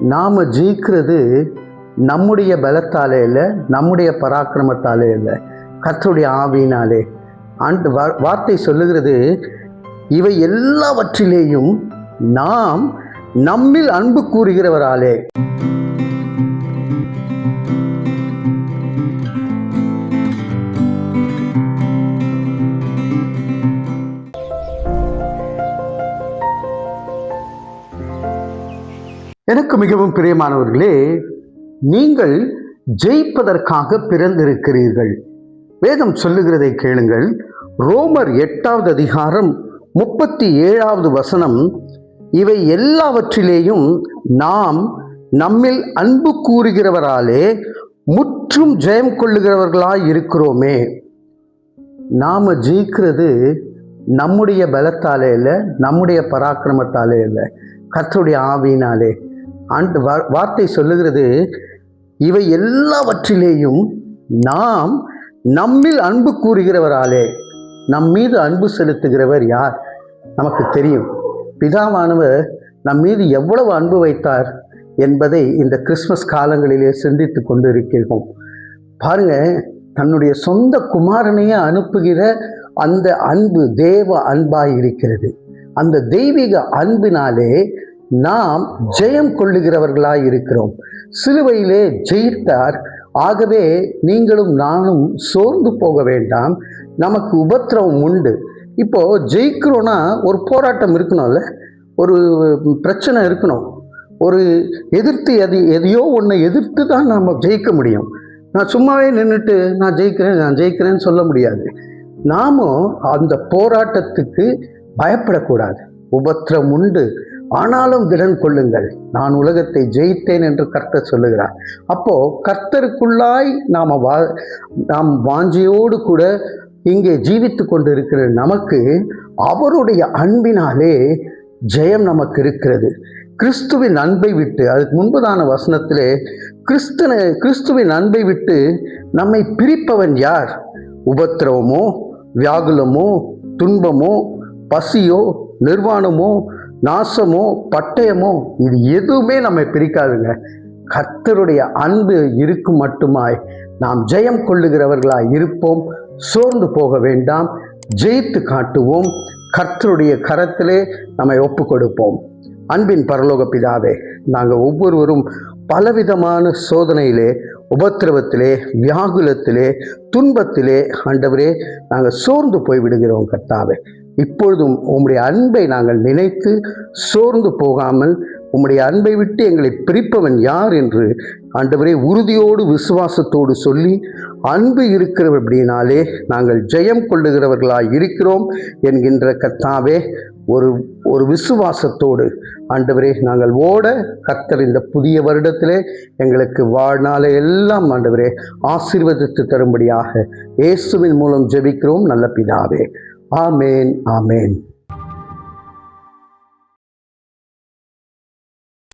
நாம் ஜெயிக்கிறது நம்முடைய பலத்தாலே இல்லை நம்முடைய பராக்கிரமத்தாலே இல்லை கற்றுடைய ஆவியினாலே. அண்ட் வார்த்தை சொல்லுகிறது இவை எல்லாவற்றிலேயும் நாம் நம்மில் அன்பு கூறுகிறவராலே. எனக்கு மிகவும் பிரியமானவர்களே நீங்கள் ஜெயிப்பதற்காக பிறந்திருக்கிறீர்கள். வேதம் சொல்லுகிறதை கேளுங்கள். ரோமர் எட்டாவது அதிகாரம் முப்பத்தி ஏழாவது வசனம் இவை எல்லாவற்றிலேயும் நாம் நம்மில் அன்பு கூறுகிறவராலே முற்றும் ஜெயம் கொள்ளுகிறவர்களாய் இருக்கிறோமே. நாம் ஜெயிக்கிறது நம்முடைய பலத்தாலே இல்லை நம்முடைய பராக்கிரமத்தாலே இல்லை கத்தருடைய ஆவியினாலே. ஆண்டு வார்த்தை சொல்லுகிறது இவை எல்லாவற்றிலேயும் நாம் நம்மில் அன்பு கூறுகிறவராலே நம் மீது அன்பு செலுத்துகிறவர் யார்? நமக்கு தெரியும். பிதாவானவர் நம் மீது எவ்வளவு அன்பு வைத்தார் என்பதை இந்த கிறிஸ்மஸ் காலங்களிலே சிந்தித்து கொண்டு இருக்கிறோம் பாருங்க தன்னுடைய சொந்த குமாரனையே அனுப்புகிற அந்த அன்பு தேவ அன்பாய் இருக்கிறது. அந்த தெய்வீக அன்பினாலே நாம் ஜெயம் கொள்ளுகிறவர்களாய் இருக்கிறோம். சிலுவையிலே ஜெயித்தார். ஆகவே நீங்களும் நானும் சோர்ந்து போக வேண்டாம். நமக்கு உபத்திரவம் உண்டு. இப்போ ஜெயிக்கிறோன்னா ஒரு போராட்டம் இருக்கணும்ல? ஒரு பிரச்சனை இருக்கணும். ஒரு எதிர்த்து எது எதையோ ஒன்றை எதிர்த்து தான் நாம் ஜெயிக்க முடியும். நான் சும்மாவே நின்றுட்டு நான் ஜெயிக்கிறேன் நான் ஜெயிக்கிறேன்னு சொல்ல முடியாது. நாமும் அந்த போராட்டத்துக்கு பயப்படக்கூடாது. உபத்திரம் உண்டு. ஆனாலும் திடன் கொள்ளுங்கள் நான் உலகத்தை ஜெயித்தேன் என்று கர்த்தர் சொல்லுகிறார். அப்போ கர்த்தருக்குள்ளாய் நாம் வா நாம் வாஞ்சியோடு கூட இங்கே ஜீவித்து கொண்டு இருக்கிற நமக்கு அவருடைய அன்பினாலே ஜெயம் நமக்கு இருக்கிறது. கிறிஸ்துவின் அன்பை விட்டு அதுக்கு முன்பதான வசனத்திலே கிறிஸ்தன கிறிஸ்துவின் அன்பை விட்டு நம்மை பிரிப்பவன் யார்? உபத்திரவமோ வியாகுலமோ துன்பமோ பசியோ நிர்வாணமோ நாசமோ பட்டயமோ இது எதுவுமே நம்மை பிரிக்காதுங்க. கர்த்தருடைய அன்பு இருக்கும் மட்டுமாய் நாம் ஜெயம் கொள்ளுகிறவர்களாய் இருப்போம். சோர்ந்து போக வேண்டாம். ஜெயித்து காட்டுவோம். கர்த்தருடைய கரத்திலே நம்மை ஒப்பு கொடுப்போம் அன்பின் பரலோக பிதாவே நாங்கள் ஒவ்வொருவரும் பலவிதமான சோதனையிலே உபத்திரவத்திலே வியாகுலத்திலே துன்பத்திலே ஆண்டவரே நாங்கள் சோர்ந்து போய் விடுகிறோம் கர்த்தாவே. இப்பொழுதும் உம்முடைய அன்பை நாங்கள் நினைத்து சோர்ந்து போகாமல் உம்முடைய அன்பை விட்டு எங்களை பிரிப்பவன் யார் என்று ஆண்டவரே உறுதியோடு விசுவாசத்தோடு சொல்லி அன்பு இருக்கிறவர் அப்படின்னாலே நாங்கள் ஜெயம் கொள்ளுகிறவர்களாய் இருக்கிறோம் என்கின்ற கத்தாவே ஒரு ஒரு விசுவாசத்தோடு ஆண்டவரே நாங்கள் ஓட கர்த்தர் இந்த புதிய வருடத்திலே எங்களுக்கு வாழ்நாளை எல்லாம் ஆண்டவரே ஆசீர்வதித்து தரும்படியாக இயேசுவின் மூலம் ஜெபிக்கிறோம் நல்ல பிதாவே. ஆமேன் ஆமேன்